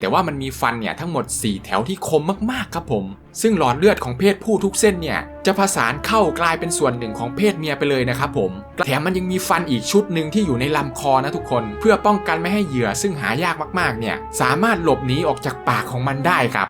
แต่ว่ามันมีฟันเนี่ยทั้งหมด 4 แถวที่คมมากๆครับผม ซึ่งหลอดเลือดของเพศผู้ทุกเส้นเนี่ยจะผสานเข้ากลายเป็นส่วนหนึ่งของเพศเมียไปเลยนะครับผม แถมมันยังมีฟันอีกชุดหนึ่งที่อยู่ในลำคอนะทุกคน เพื่อป้องกันไม่ให้เหยื่อซึ่งหายากมากๆเนี่ยสามารถหลบหนีออกจากปากของมันได้ครับ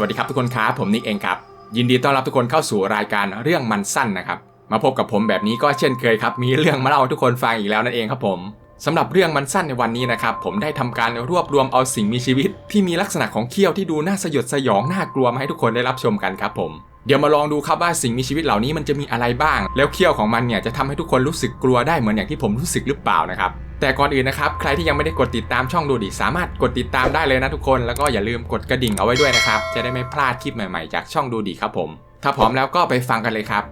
วัสดีครับทุกคนครับผมนิกเองครับ ยินดีต้อนรับทุกคนเข้าสู่รายการเรื่องมันสั้นนะครับ มาพบกับผมแบบนี้ก็เช่นเคยครับ มีเรื่องมาเล่าให้ทุกคนฟังอีกแล้วนั่นเองครับผมสำหรับเรื่องมันสั้นในวันนี้นะครับ ผมได้ทำการรวบรวมเอาสิ่งมีชีวิต ที่มีลักษณะของเขี้ยวที่ดูน่าสยดสยองน่ากลัวมาให้ทุกคนได้รับชมกันครับผมเดี๋ยวมาลองดูครับว่าสิ่งมีชีวิตเหล่านี้มันจะมีอะไรบ้าง แล้วเขี้ยวของมันเนี่ยจะทำให้ทุกคนรู้สึกกลัวได้เหมือนอย่างที่ผมรู้สึกหรือเปล่านะครับ แต่ก่อนอื่นนะครับ ใครที่ยังไม่ได้กดติดตามช่องดูดิสามารถกดติดตามได้เลยนะทุกคน แล้วก็อย่าลืมกดกระดิ่งเอาไว้ด้วยนะครับ จะได้ไม่พลาดคลิปใหม่ๆ จากช่องดูดิครับผม ถ้าพร้อมแล้วก็ไปฟังกันเลยครับ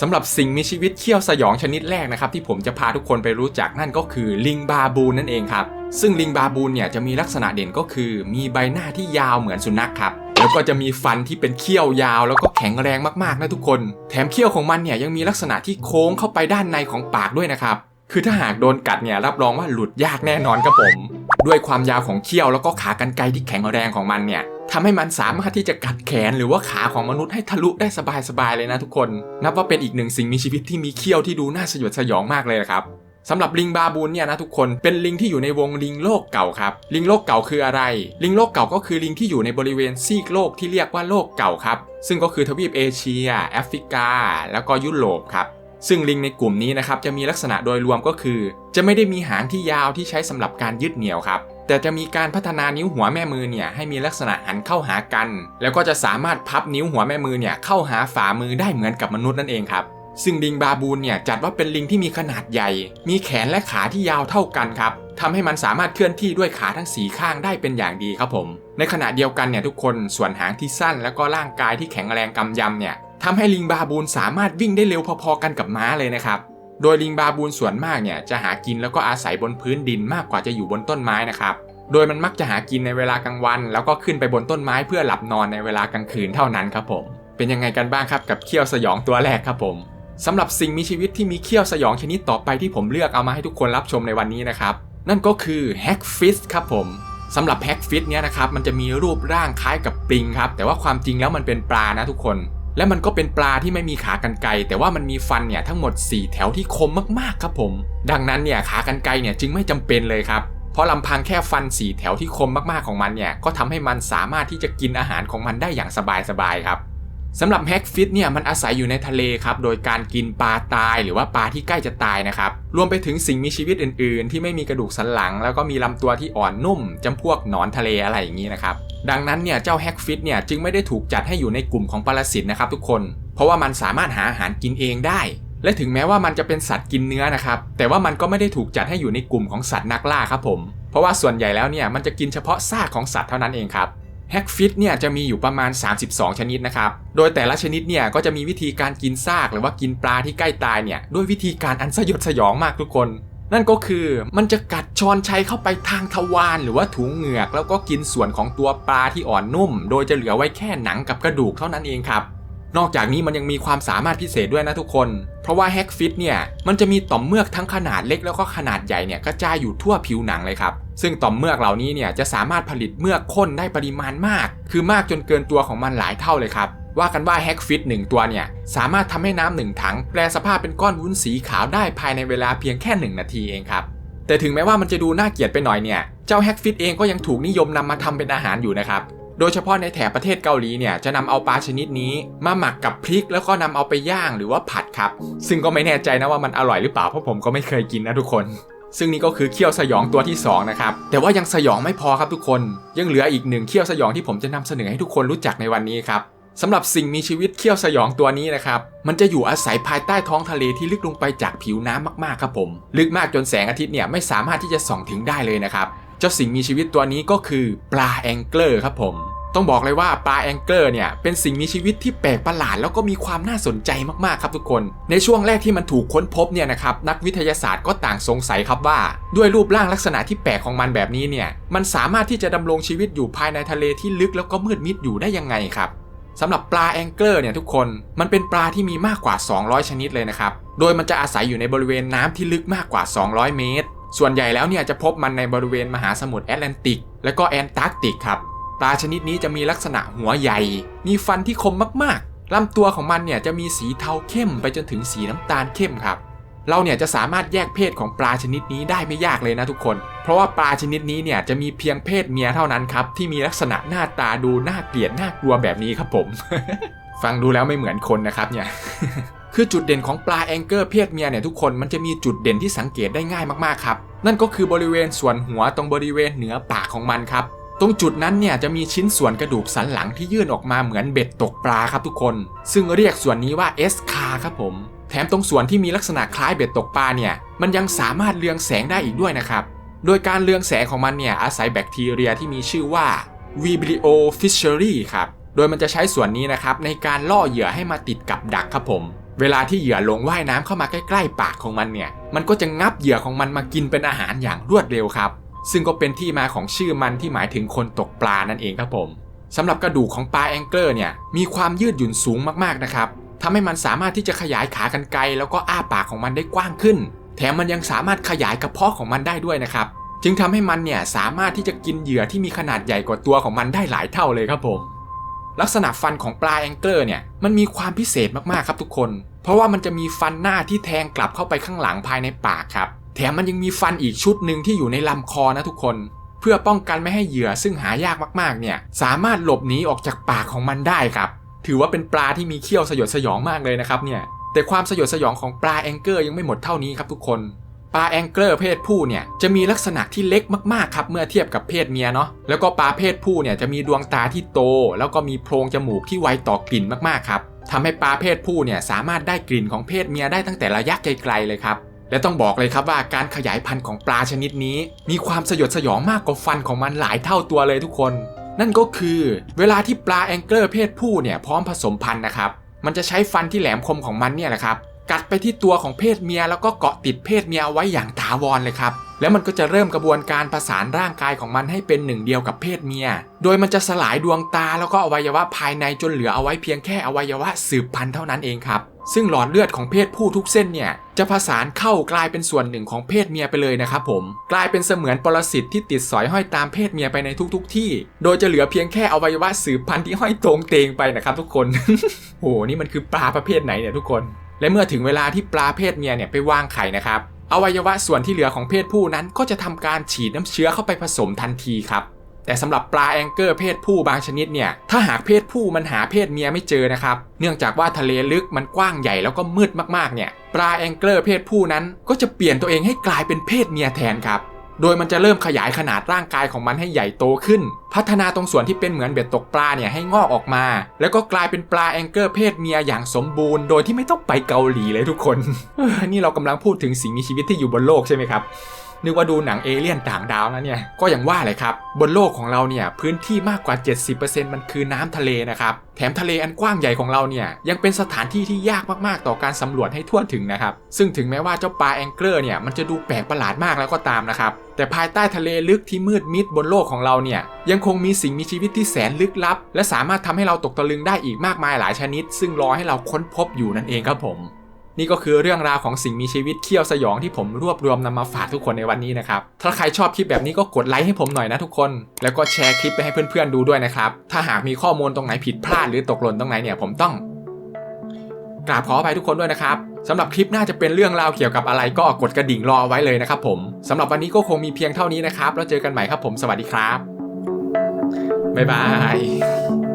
สำหรับสิ่งมีชีวิตเขี้ยวสยองชนิดแรกนะครับที่ผมจะพาทุกคนไปรู้จักนั่นก็คือลิงบาบูนนั่นเองครับ ซึ่งลิงบาบูนเนี่ยจะมีลักษณะเด่นก็คือ มีใบหน้าที่ยาวเหมือนสุนัขครับแล้วก็จะมีฟันที่เป็นเขี้ยวยาว แล้วก็แข็งแรงมากๆนะทุกคน แถมเขี้ยวของมันเนี่ยยังมีลักษณะที่โค้งเข้าไปด้านในของปากด้วยนะครับ คือถ้าหากโดนกัดเนี่ยรับรองว่าหลุดยากแน่นอนครับผม ด้วยความยาวของเขี้ยวแล้วก็ขากรรไกรที่แข็งแรงของมันเนี่ยทำให้มันสามารถที่จะกัดแขนหรือว่าขาของมนุษย์ให้ทะลุได้สบายๆเลยนะทุกคน นับว่าเป็นอีกหนึ่งสิ่งมีชีวิตที่มีเขี้ยวที่ดูน่าสยดสยองมากเลยครับสำหรับลิงบาบูนเนี่ยนะทุกคนเป็นลิงที่อยู่ในวงลิงโลกเก่าครับ ลิงโลกเก่าคืออะไร ลิงโลกเก่าก็คือลิงที่อยู่ในบริเวณซีกโลกที่เรียกว่าโลกเก่าครับ ซึ่งก็คือทวีปเอเชีย แอฟริกา แล้วก็ยุโรปครับ ซึ่งลิงในกลุ่มนี้นะครับจะมีลักษณะโดยรวมก็คือ จะไม่ได้มีหางที่ยาวที่ใช้สำหรับการยึดเหนี่ยวครับแต่จะมีการพัฒนานิ้วหัวแม่มือเนี่ยให้มีลักษณะหันเข้าหากัน แล้วก็จะสามารถพับนิ้วหัวแม่มือเนี่ยเข้าหาฝ่ามือได้เหมือนกับมนุษย์นั่นเองครับซึ่งลิงบาบูนเนี่ยจัดว่าเป็นลิงที่มีขนาดใหญ่ มีแขนและขาที่ยาวเท่ากันครับทำให้มันสามารถเคลื่อนที่ด้วยขาทั้งสีข้างได้เป็นอย่างดีครับผม ในขณะเดียวกันเนี่ยทุกคนส่วนหางที่สั้นแล้วก็ร่างกายที่แข็งแรงกำยำเนี่ย ทำให้ลิงบาบูนสามารถวิ่งได้เร็วพอๆกันกับม้าเลยนะครับ โดยลิงบาบูนส่วนมากเนี่ยจะหากินแล้วก็อาศัยบนพื้นดินมากกว่าจะอยู่บนต้นไม้นะครับ โดยมันมักจะหากินในเวลากลางวัน แล้วก็ขึ้นไปบนต้นไม้เพื่อหลับนอนในเวลากลางคืนเท่านั้นครับผม เป็นยังไงกันบ้างครับกับเขี้ยวสยองตัวแรกครับผมสำหรับสิ่งมีชีวิตที่มีเขี้ยวสยองชนิดต่อไปที่ผมเลือกเอามาให้ทุกคนรับชมในวันนี้นะครับ นั่นก็คือแฮกฟิสครับผมสำหรับแฮกฟิสเนี่ยนะครับมันจะมีรูปร่างคล้ายกับปลิงครับแต่ว่าความจริงแล้วมันเป็นปลานะทุกคน และมันก็เป็นปลาที่ไม่มีขากรรไกรแต่ว่ามันมีฟันเนี่ยทั้งหมด 4 แถวที่คมมากๆครับผม ดังนั้นเนี่ยขากรรไกรเนี่ยจึงไม่จำเป็นเลยครับเพราะลำพังแค่ฟัน4แถวที่คมมากๆของมันเนี่ยก็ทำให้มันสามารถที่จะกินอาหารของมันได้อย่างสบายๆครับสำหรับแฮกฟิตเนี่ยมันอาศัยอยู่ในทะเลครับโดยการกินปลาตายหรือว่าปลาที่ใกล้จะตายนะครับรวมไปถึงสิ่งมีชีวิตอื่นๆ ที่ไม่มีกระดูกสันหลัง แล้วก็มีลำตัวที่อ่อนนุ่มจำพวกหนอนทะเลอะไรอย่างนี้นะครับ ดังนั้นเนี่ยเจ้าแฮกฟิตเนี่ยจึงไม่ได้ถูกจัดให้อยู่ในกลุ่มของปรสิตนะครับทุกคน เพราะว่ามันสามารถหาอาหารกินเองได้ และถึงแม้ว่ามันจะเป็นสัตว์กินเนื้อนะครับ แต่ว่ามันก็ไม่ได้ถูกจัดให้อยู่ในกลุ่มของสัตว์นักล่าครับผม เพราะว่าส่วนใหญ่แล้วเนี่ยมันจะกินเฉพาะซากของสัตว์เท่านั้นเองครับแฮกฟิตเนี่ยจะมีอยู่ประมาณ 32 ชนิดนะครับ โดยแต่ละชนิดเนี่ยก็จะมีวิธีการกินซากหรือว่ากินปลาที่ใกล้ตายเนี่ยด้วยวิธีการอันสยดสยองมากทุกคน นั่นก็คือมันจะกัดชอนชัยเข้าไปทางทวารหรือว่าถุงเหงือก แล้วก็กินส่วนของตัวปลาที่อ่อนนุ่ม โดยจะเหลือไว้แค่หนังกับกระดูกเท่านั้นเองครับ นอกจากนี้มันยังมีความสามารถพิเศษด้วยนะทุกคน เพราะว่าแฮกฟิตเนี่ยมันจะมีต่อมเมือกทั้งขนาดเล็กแล้วก็ขนาดใหญ่เนี่ยกระจายอยู่ทั่วผิวหนังเลยครับซึ่งต่อมเมือกเหล่านี้เนี่ยจะสามารถผลิตเมือกข้นได้ปริมาณมาก คือมากจนเกินตัวของมันหลายเท่าเลยครับ ว่ากันว่าแฮกฟิตหนึ่งตัวเนี่ย สามารถทำให้น้ำหนึ่งถัง แปลสภาพเป็นก้อนวุ้นสีขาวได้ภายในเวลาเพียงแค่ 1 นาทีเองครับ แต่ถึงแม้ว่ามันจะดูน่าเกลียดไปหน่อยเนี่ย เจ้าแฮกฟิตเองก็ยังถูกนิยมนำมาทำเป็นอาหารอยู่นะครับโดยเฉพาะในแถบประเทศเกาหลีเนี่ยจะนำเอาปลาชนิดนี้ มาหมักกับพริกแล้วก็นำเอาไปย่างหรือว่าผัดครับ ซึ่งก็ไม่แน่ใจนะว่ามันอร่อยหรือเปล่าเพราะผมก็ไม่เคยกินนะทุกคน ซึ่งนี่ก็คือเขี้ยวสยองตัวที่2นะครับแต่ว่ายังสยองไม่พอครับทุกคน ยังเหลืออีกหนึ่งเขี้ยวสยองที่ผมจะนำเสนอให้ทุกคนรู้จักในวันนี้ครับ สำหรับสิ่งมีชีวิตเขี้ยวสยองตัวนี้นะครับ มันจะอยู่อาศัยภายใต้ท้องทะเลที่ลึกลงไปจากผิวน้ำมากๆครับผม ลึกมากจนแสงอาทิตย์เนี่ยไม่สามารถที่จะส่องถึงได้เลยนะครับ เจ้าสิ่งมีชีวิตตัวนี้ก็คือปลาแองเกิลครับผม ต้องบอกเลยว่าปลาแองเกิลเนี่ยเป็นสิ่งมีชีวิตที่แปลกประหลาดแล้วก็มีความน่าสนใจมากๆครับทุกคน ในช่วงแรกที่มันถูกค้นพบเนี่ยนะครับนักวิทยาศาสตร์ก็ต่างสงสัยครับว่า ด้วยรูปร่างลักษณะที่แปลกของมันแบบนี้เนี่ยมันสามารถที่จะดำรงชีวิตอยู่ภายในทะเลที่ลึกแล้วก็มืดมิดอยู่ได้ยังไงครับ สำหรับปลาแองเกิลเนี่ยทุกคนมันเป็นปลาที่มีมากกว่า 200 ชนิดเลยนะครับ โดยมันจะอาศัยอยู่ในบริเวณน้ำที่ลึกมากกว่า 200 เมตร ส่วนใหญ่แล้วเนี่ยจะพบมันในบริเวณมหาสมุทรแอตแลนติก และก็แอนตาร์กติกครับปลาชนิดนี้จะมีลักษณะหัวใหญ่ มีฟันที่คมมากๆลำตัวของมันเนี่ยจะมีสีเทาเข้มไปจนถึงสีน้ำตาลเข้มครับ เราเนี่ยจะสามารถแยกเพศของปลาชนิดนี้ได้ไม่ยากเลยนะทุกคน เพราะว่าปลาชนิดนี้เนี่ยจะมีเพียงเพศเมียเท่านั้นครับที่มีลักษณะหน้าตาดูน่าเกลียดน่ากลัวแบบนี้ครับผม ฟังดูแล้วไม่เหมือนคนนะครับเนี่ยคือจุดเด่นของปลาแองเกอร์เพศเมียเนี่ยทุกคนมันจะมีจุดเด่นที่สังเกตได้ง่ายมากๆครับ นั่นก็คือบริเวณส่วนหัวตรงบริเวณเหนือปากของมันครับ ตรงจุดนั้นเนี่ยจะมีชิ้นส่วนกระดูกสันหลังที่ยื่นออกมาเหมือนเบ็ดตกปลาครับทุกคน ซึ่งเรียกส่วนนี้ว่าเอสคาครับผม แถมตรงส่วนที่มีลักษณะคล้ายเบ็ดตกปลาเนี่ย มันยังสามารถเลืองแสงได้อีกด้วยนะครับ โดยการเลืองแสงของมันเนี่ยอาศัยแบคทีเรียที่มีชื่อว่า Vibrio fishery ครับ โดยมันจะใช้ส่วนนี้นะครับในการล่อเหยื่อให้มาติดกับดักครับผม เวลาที่เหยื่อลงว่ายน้ำเข้ามาใกล้ๆปากของมันเนี่ย มันก็จะงับเหยื่อของมันมากินเป็นอาหารอย่างรวดเร็วครับ ซึ่งก็เป็นที่มาของชื่อมันที่หมายถึงคนตกปลานั่นเองครับผมสำหรับกระดูกของปลาแองเกิลเนี่ยมีความยืดหยุ่นสูงมากๆนะครับทำให้มันสามารถที่จะขยายขากันไกลแล้วก็อ้าปากของมันได้กว้างขึ้น แถมมันยังสามารถขยายกระเพาะของมันได้ด้วยนะครับ จึงทำให้มันเนี่ยสามารถที่จะกินเหยื่อที่มีขนาดใหญ่กว่าตัวของมันได้หลายเท่าเลยครับผม ลักษณะฟันของปลาแองเกิลเนี่ยมันมีความพิเศษมากๆครับทุกคน เพราะว่ามันจะมีฟันหน้าที่แทงกลับเข้าไปข้างหลังภายในปากครับ แถมมันยังมีฟันอีกชุดหนึ่งที่อยู่ในลำคอนะทุกคน เพื่อป้องกันไม่ให้เหยื่อซึ่งหายากมากๆ เนี่ย สามารถหลบหนีออกจากปากของมันได้ครับ ถือว่าเป็นปลาที่มีเขี้ยวสยดสยองมากเลยนะครับเนี่ยแต่ความสยดสยองของปลาแองเกิลยังไม่หมดเท่านี้ครับทุกคนปลาแองเกิลเพศผู้เนี่ยจะมีลักษณะที่เล็กมากๆครับเมื่อเทียบกับเพศเมียเนาะแล้วก็ปลาเพศผู้เนี่ยจะมีดวงตาที่โต แล้วก็มีโพรงจมูกที่ไวต่อกลิ่นมากๆครับทำให้ปลาเพศผู้เนี่ยสามารถได้กลิ่นของเพศเมียได้ตั้งแต่ระยะไกลๆเลยครับ และต้องบอกเลยครับว่าการขยายพันธุ์ของปลาชนิดนี้ มีความสยดสยองมากกว่าฟันของมันหลายเท่าตัวเลยทุกคน นั่นก็คือเวลาที่ปลาแองเกิลเพศผู้เนี่ยพร้อมผสมพันธุ์นะครับมันจะใช้ฟันที่แหลมคมของมันเนี่ยแหละครับกัดไปที่ตัวของเพศเมียแล้วก็เกาะติดเพศเมียเอาไว้อย่างถาวรเลยครับ แล้วมันก็จะเริ่มกระบวนการประสานร่างกายของมันให้เป็นหนึ่งเดียวกับเพศเมีย โดยมันจะสลายดวงตาแล้วก็อวัยวะภายในจนเหลือเอาไว้เพียงแค่อวัยวะสืบพันธุ์เท่านั้นเองครับ ซึ่งหลอดเลือดของเพศผู้ทุกเส้นเนี่ยจะผสานเข้ากลายเป็นส่วนหนึ่งของเพศเมียไปเลยนะครับผม กลายเป็นเสมือนปรสิตที่ติดสอยห้อยตามเพศเมียไปในทุกๆที่ โดยจะเหลือเพียงแค่อวัยวะสืบพันธุ์ที่ห้อยตรงเตงไปนะครับทุกคนโอ้โหนี่มันคือปลาประเภทไหนเนี่ยทุกคน และเมื่อถึงเวลาที่ปลาเพศเมียเนี่ยไปวางไข่นะครับ อวัยวะส่วนที่เหลือของเพศผู้นั้นก็จะทำการฉีดน้ำเชื้อเข้าไปผสมทันทีครับ แต่สำหรับปลาแองเกอร์เพศผู้บางชนิดเนี่ย ถ้าหากเพศผู้มันหาเพศเมียไม่เจอนะครับ เนื่องจากว่าทะเลลึกมันกว้างใหญ่แล้วก็มืดมากๆเนี่ย ปลาแองเกอร์เพศผู้นั้นก็จะเปลี่ยนตัวเองให้กลายเป็นเพศเมียแทนครับ โดยมันจะเริ่มขยายขนาดร่างกายของมันให้ใหญ่โตขึ้น พัฒนาตรงส่วนที่เป็นเหมือนเบ็ดตกปลาเนี่ยให้งอกออกมา แล้วก็กลายเป็นปลาแองเกอร์เพศเมียอย่างสมบูรณ์ โดยที่ไม่ต้องไปเกาหลีเลยทุกคนเออนี่เรากำลังพูดถึงสิ่งมีชีวิตที่อยู่บนโลกใช่ไหมครับ นึกว่าดูหนังเอเลี่ยนต่างดาวนะเนี่ย ก็อย่างว่าเลยครับ บนโลกของเราเนี่ยพื้นที่มากกว่า 70%มันคือน้ำทะเลนะครับ แถมทะเลอันกว้างใหญ่ของเราเนี่ยยังเป็นสถานที่ที่ยากมากๆ ต่อการสำรวจให้ทั่วถึงนะครับ ซึ่งถึงแม้ว่าเจ้าปลาแองเกิลเนี่ยมันจะดูแปลกประหลาดมากแล้วก็ตามนะครับ แต่ภายใต้ทะเลลึกที่มืดมิดบนโลกของเราเนี่ยยังคงมีสิ่งมีชีวิตที่แสนลึกลับ และสามารถทำให้เราตกตะลึงได้อีกมากมายหลายชนิด ซึ่งรอให้เราค้นพบอยู่นั่นเองครับผม นี่ก็คือเรื่องราวของสิ่งมีชีวิตเขี้ยวสยองที่ผมรวบรวมนำมาฝากทุกคนในวันนี้นะครับ ถ้าใครชอบคลิปแบบนี้ก็กดไลค์ให้ผมหน่อยนะทุกคน แล้วก็แชร์คลิปไปให้เพื่อนๆดูด้วยนะครับ ถ้าหากมีข้อมูลตรงไหนผิดพลาดหรือตกหล่นตรงไหนเนี่ยผมต้องกราบขออภัยทุกคนด้วยนะครับสำหรับคลิปน่าจะเป็นเรื่องราวเกี่ยวกับอะไรก็กดกระดิ่งรอเอาไว้เลยนะครับผมสำหรับวันนี้ก็คงมีเพียงเท่านี้นะครับ แล้วเจอกันใหม่ครับผมสวัสดีครับบ๊ายบาย